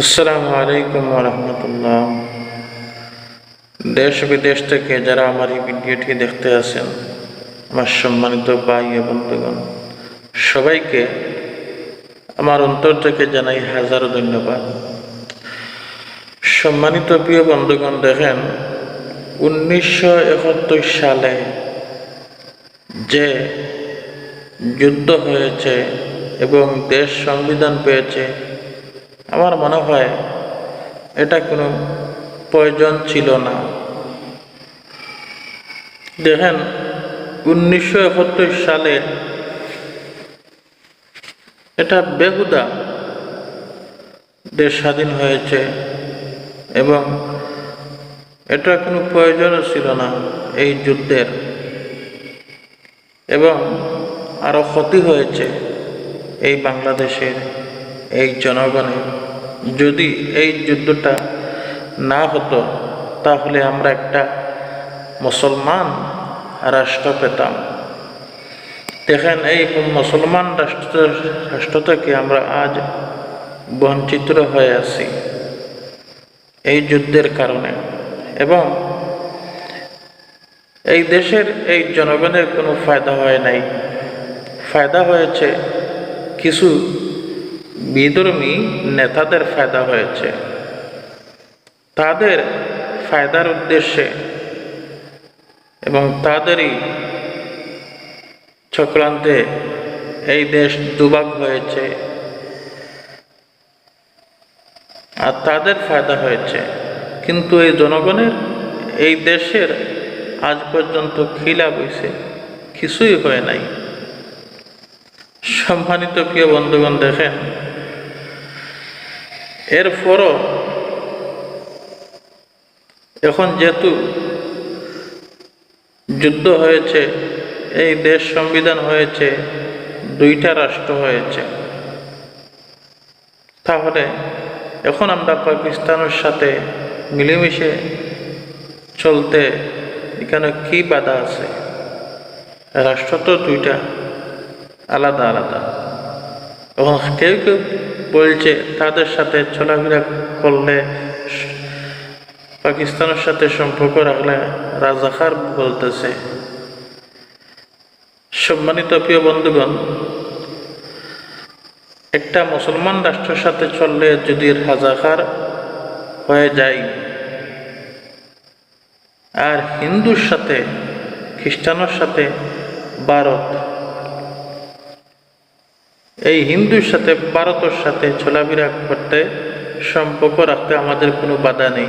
আসসালামু আলাইকুম রহমতুল্লাহ। দেশ বিদেশ থেকে যারা আমার এই ভিডিওটি দেখতে আছেন, আমার সম্মানিত ভাই ও বন্ধুগণ, সবাইকে আমার অন্তর থেকে জানাই হাজারো ধন্যবাদ। সম্মানিত প্রিয় বন্ধুগণ, দেখেন, উনিশশো একাত্তর সালে যে যুদ্ধ হয়েছে এবং দেশ সংবিধান পেয়েছে আমার মনে হয় এটা কোনো প্রয়োজন ছিল না। দেখেন, উনিশশো একাত্তর সালে এটা বেহুদা দেশ স্বাধীন হয়েছে এবং এটা কোনো প্রয়োজনও ছিল না এই যুদ্ধের। এবং আরও ক্ষতি হয়েছে এই বাংলাদেশের এই জনগণের। যদি এই যুদ্ধটা না হতো, তাহলে আমরা একটা মুসলমান রাষ্ট্র পেতাম। দেখেন এই মুসলমান রাষ্ট্র রাষ্ট্র থেকে আমরা আজ বঞ্চিত হয়ে আছি এই যুদ্ধের কারণে। এবং এই দেশের এই জনগণের কোনো ফায়দা হয় নাই। ফায়দা হয়েছে কিছু বিধর্মী নেতাদের ফায়দা হয়েছে। তাদের ফায়দার উদ্দেশ্যে এবং তাদেরই চক্রান্তে এই দেশ দুভাগ হয়েছে। আর তাদের ফায়দা হয়েছে। কিন্তু এই জনগণের এই দেশের আজ পর্যন্ত খিলা বইছে কিছুই হয় নাই। সম্মানিত প্রিয় বন্ধুগণ, দেখেন এরপরও এখন যেহেতু যুদ্ধ হয়েছে, এই দেশ সংবিধান হয়েছে, দুইটা রাষ্ট্র হয়েছে, তাহলে এখন আমরা পাকিস্তানের সাথে মিলেমিশে চলতে এখানে কি বাধা আছে? রাষ্ট্র তো দুইটা, আলাদা আলাদা। এবং কেউ কেউ বলছে, তাদের সাথে চলাফেরা করলে, পাকিস্তানের সাথে সম্পর্ক রাখলে রাজাকার বলতেছে। সম্মানিত প্রিয় বন্ধুগণ, একটা মুসলমান রাষ্ট্রের সাথে চললে যদি রাজাকার হয়ে যায়, আর হিন্দুর সাথে, খ্রিস্টানের সাথে, ভারত এই হিন্দুর সাথে, ভারতের সাথে চলাফেরা করতে সম্পর্ক রাখতে আমাদের কোনো বাধা নেই।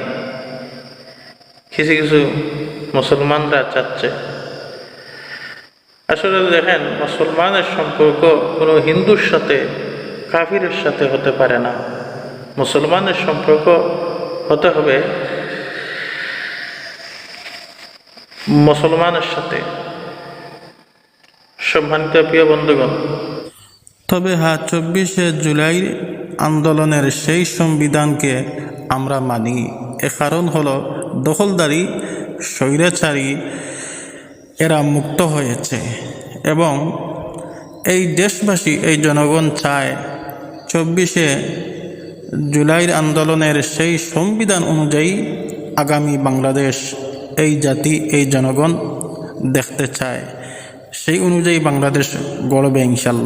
কিছু কিছু মুসলমানরা চাচ্ছে। আসলে দেখেন, মুসলমানের সম্পর্ক কোনো হিন্দুর সাথে, কাফিরের সাথে হতে পারে না। মুসলমানের সম্পর্ক হতে হবে মুসলমানের সাথে। সম্মানিত প্রিয় বন্ধুগণ তবে হ্যাঁ চব্বিশে জুলাই আন্দোলনের সেই সংবিধানকে আমরা মানি। এ কারণ হলো, দখলদারি, স্বৈরাচারী এরা মুক্ত হয়েছে এবং এই দেশবাসী, এই জনগণ চায় চব্বিশে জুলাইয়ের আন্দোলনের সেই সংবিধান অনুযায়ী আগামী বাংলাদেশ, এই জাতি, এই জনগণ দেখতে চায়। সেই অনুযায়ী বাংলাদেশ গড়বে ইনশাল্লাহ।